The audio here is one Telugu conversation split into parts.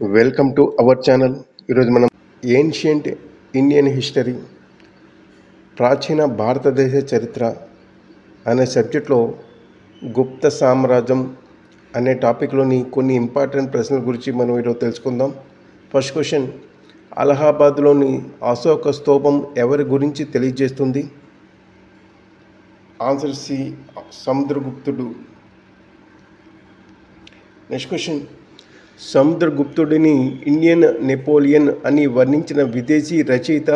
వెల్కమ్ టు అవర్ ఛానల్ ఈరోజు మనం ఏన్షియంట్ ఇండియన్ హిస్టరీ ప్రాచీన భారతదేశ చరిత్ర అనే సబ్జెక్ట్లో గుప్త సామ్రాజ్యం అనే టాపిక్లోని కొన్ని ఇంపార్టెంట్ ప్రశ్నల గురించి మనం ఈరోజు తెలుసుకుందాం. ఫస్ట్ క్వశ్చన్ అలహాబాద్లోని అశోక స్తూపం ఎవరి గురించి తెలియజేస్తుంది? ఆన్సర్ సి సముద్రగుప్తుడు. నెక్స్ట్ క్వశ్చన్ సముద్రగుప్తుడిని ఇండియన్ నెపోలియన్ అని వర్ణించిన విదేశీ రచయిత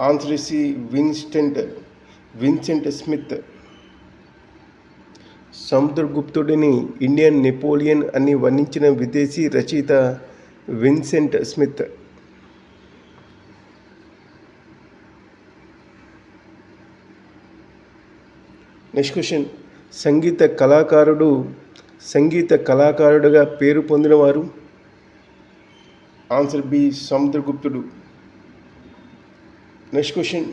ఆన్సర్ విన్స్టెంట్ విన్సెంట్ స్మిత్. సముద్రగుప్తుడిని ఇండియన్ నెపోలియన్ అని వర్ణించిన విదేశీ రచయిత విన్సెంట్ స్మిత్. Next question. సంగీత కళాకారుడు సంగీత కళాకారుడుగా పేరు పొందినవారు ఆన్సర్ బి సముద్రగుప్తుడు నెక్స్ట్ క్వశ్చన్.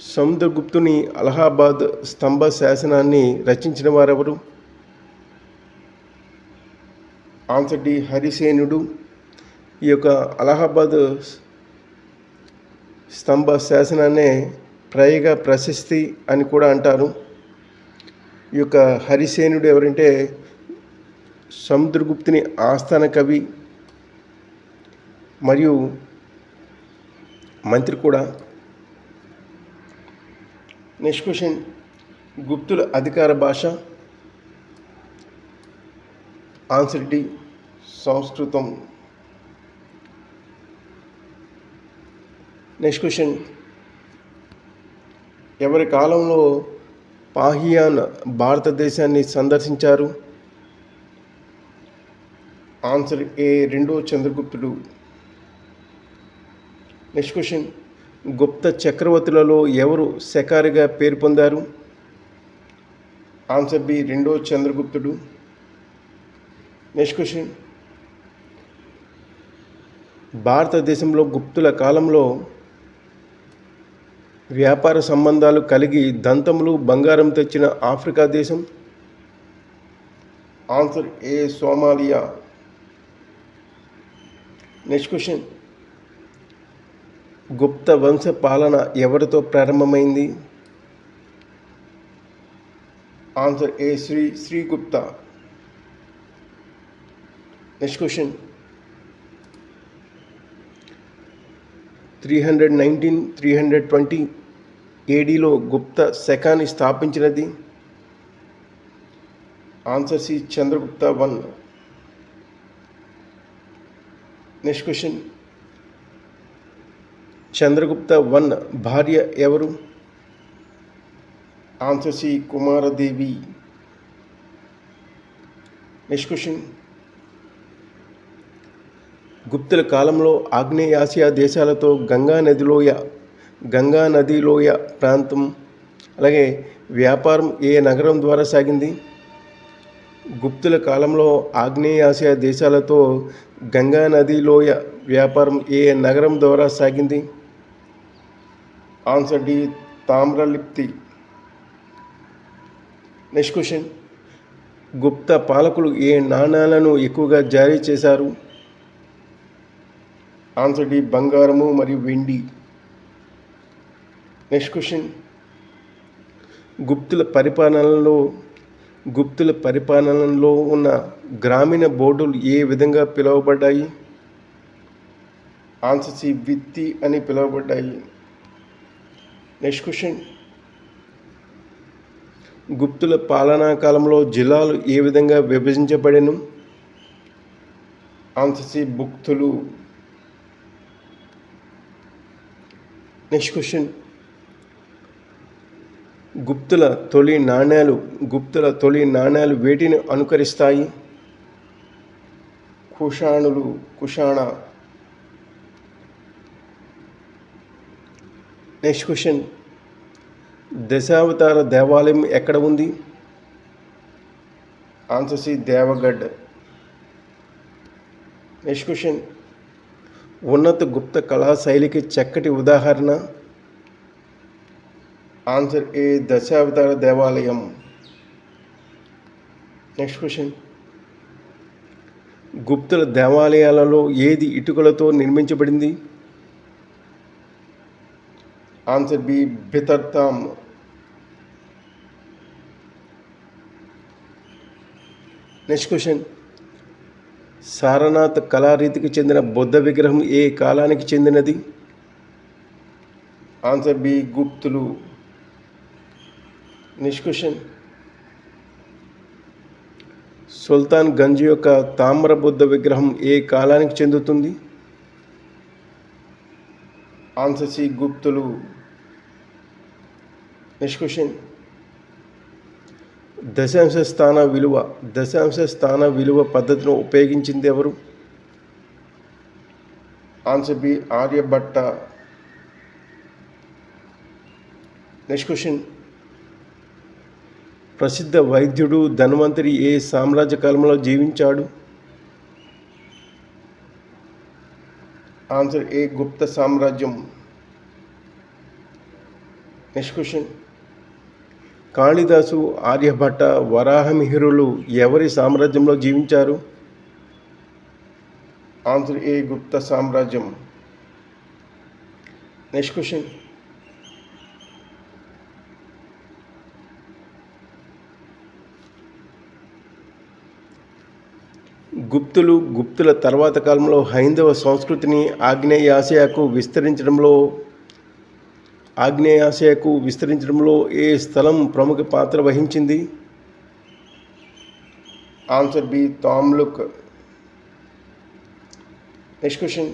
సముద్రగుప్తుని అలహాబాద్ స్తంభ శాసనాన్ని రచించిన వారెవరు? ఆన్సర్ డి హరిసేనుడు. ఈ యొక్క అలహాబాద్ స్తంభ శాసనాన్నే ప్రయగ ప్రశస్తి అని కూడా అంటారు. ఈ యొక్క హరిసేనుడు ఎవరంటే సముద్రగుప్తుని ఆస్థాన కవి మరియు మంత్రి కూడా. నెక్స్ట్ క్వశ్చన్ గుప్తుల అధికార భాష. ఆన్సర్ డి సంస్కృతం. నెక్స్ట్ క్వశ్చన్ ఎవరి కాలంలో పాహియాన్ భారతదేశాన్ని సందర్శించారు. ఆన్సర్ ఏ రెండో చంద్రగుప్తుడు. Next question. గుప్త చక్రవర్తులలో ఎవరు శకారిగా పేరు పొందారు? ఆన్సర్ బి రెండో చంద్రగుప్తుడు. Next question. భారతదేశంలో గుప్తుల కాలంలో వ్యాపార సంబంధాలు కలిగి దంతములు బంగారం తెచ్చిన ఆఫ్రికా దేశం? Answer A Somalia. Next question. గుప్త వంశ పాలన ఎవరితో ప్రారంభమైంది? Answer A Sri Srigupta. Next question. Three hundred nineteen three hundred twenty ఏడీలో గుప్త శకాన్ని స్థాపించినది. Answer C Chandragupta one. Next question Chandragupta one భార్య ఎవరు? Answer C Kumaradevi. Next question గుప్తుల కాలంలో ఆగ్నేయాసియా దేశాలతో గంగా నదిలోయ గంగా నదిలోయ ప్రాంతం అలాగే వ్యాపారం ఏ నగరం ద్వారా సాగింది? గుప్తుల కాలంలో ఆగ్నేయాసియా దేశాలతో గంగా నదిలోయ వ్యాపారం ఏ నగరం ద్వారా సాగింది? Answer D Tamralipti. Next question. గుప్త పాలకులు ఏ నాణాలను ఎక్కువగా జారీ చేశారు? ఆన్సర్ డి బంగారము మరియు వెండి. Next question. గుప్తుల పరిపాలనలో గుప్తుల పరిపాలనలో ఉన్న గ్రామీణ బోర్డులు ఏ విధంగా పిలువబడ్డాయి? ఆన్సర్ సి విత్తి అని పిలువబడ్డాయి. Next question. గుప్తుల పాలనా కాలంలో జిల్లాలు ఏ విధంగా విభజించబడెను? ఆన్సర్ సి బుక్తులు. నెక్స్ట్ క్వశ్చన్ గుప్తుల తొలి నాణ్యాలు గుప్తుల తొలి నాణ్యాలు వేటిని అనుకరిస్తాయి? కుషాణులు కుషాణ. నెక్స్ట్ క్వశ్చన్ దశావతార దేవాలయం ఎక్కడ ఉంది? Answer C Deogarh. Next question ఉన్నత గుప్త కళాశైలికి చక్కటి ఉదాహరణ. ఆన్సర్ ఏ దశావతార దేవాలయం? నెక్స్ట్ క్వశ్చన్ గుప్తుల దేవాలయాలలో ఏది ఇటుకలతో నిర్మించబడింది? ఆన్సర్ బి బితర్తామ్ నెక్స్ట్ క్వశ్చన్ సారనాథ్ కళారీతికి చెందిన బుద్ధ విగ్రహం ఏ కాలానికి చెందినది? Answer B గుప్తులు. Next question. సుల్తాన్ గంజ్ యొక్క తామ్ర బుద్ధ విగ్రహం ఏ కాలానికి చెందుతుంది? Answer C గుప్తులు. Next question. దశాంశ స్థాన విలువ దశాంశ స్థాన విలువ పద్ధతిని ఉపయోగించింది ఎవరు? Answer B Aryabhata next question ప్రసిద్ధ వైద్యుడు ధన్వంతరి ఏ సామ్రాజ్య కాలంలో జీవించాడు? ఆన్సర్ ఏ గుప్త సామ్రాజ్యం. నెక్స్ట్ క్వశ్చన్ కాళిదాసు ఆర్యభట్ట వరాహమిహిరులు ఎవరి సామ్రాజ్యంలో జీవించారు? ఆన్సర్ ఏ గుప్త సామ్రాజ్యం. నెక్స్ట్ క్వశ్చన్ గుప్తులు గుప్తుల తర్వాత కాలంలో హైందవ సంస్కృతిని ఆగ్నేయాసియాకు విస్తరించడంలో ఆగ్నేయాసియాకు విస్తరించడంలో ఏ స్థలం ప్రముఖ పాత్ర వహించింది? Answer B Tamluk next question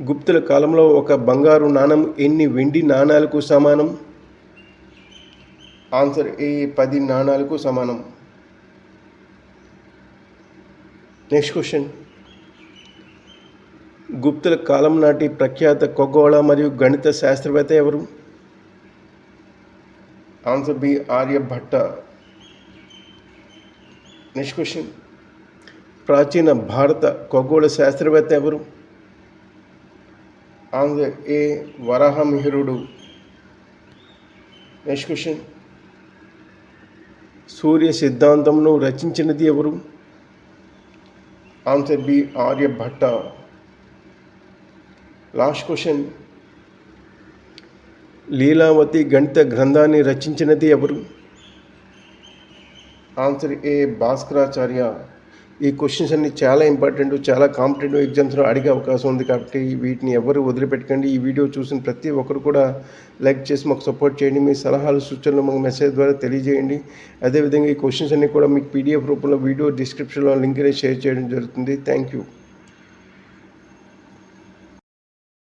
గుప్తుల కాలంలో ఒక బంగారు నాణం ఎన్ని వెండి నాణాలకు సమానం? ఆన్సర్ ఏ పది నాణాలకు సమానం. నెక్స్ట్ క్వశ్చన్ గుప్తుల కాలం నాటి ప్రఖ్యాత ఖగోళ మరియు గణిత శాస్త్రవేత్త ఎవరు? Answer B Aryabhata next question ప్రాచీన భారత ఖగోళ శాస్త్రవేత్త ఎవరు? ఆన్సర్ ఏ వరాహమిహిరుడు. నెక్స్ట్ క్వశ్చన్ సూర్య సిద్ధాంతంను రచించినది ఎవరు? Answer B Aryabhata last question. Lilavati గణిత గ్రంథాన్ని రచించినది ఎవరు? Answer A Bhaskaracharya. ఈ క్వశ్చన్స్ అన్ని చాలా ఇంపార్టెంట్ చాలా కాంపిటేటివ్ ఎగ్జామ్స్లో అడిగే అవకాశం ఉంది కాబట్టి వీటిని ఎవరు వదిలిపెట్టకండి. ఈ వీడియో చూసిన ప్రతి ఒక్కరు కూడా లైక్ చేసి మాకు సపోర్ట్ చేయండి. మీ సలహాలు సూచనలు మాకు మెసేజ్ ద్వారా తెలియజేయండి. అదేవిధంగా ఈ క్వశ్చన్స్ అన్ని కూడా మీకు పీడిఎఫ్ రూపంలో వీడియో డిస్క్రిప్షన్లో లింక్ అనేది షేర్ చేయడం జరుగుతుంది. Thank you.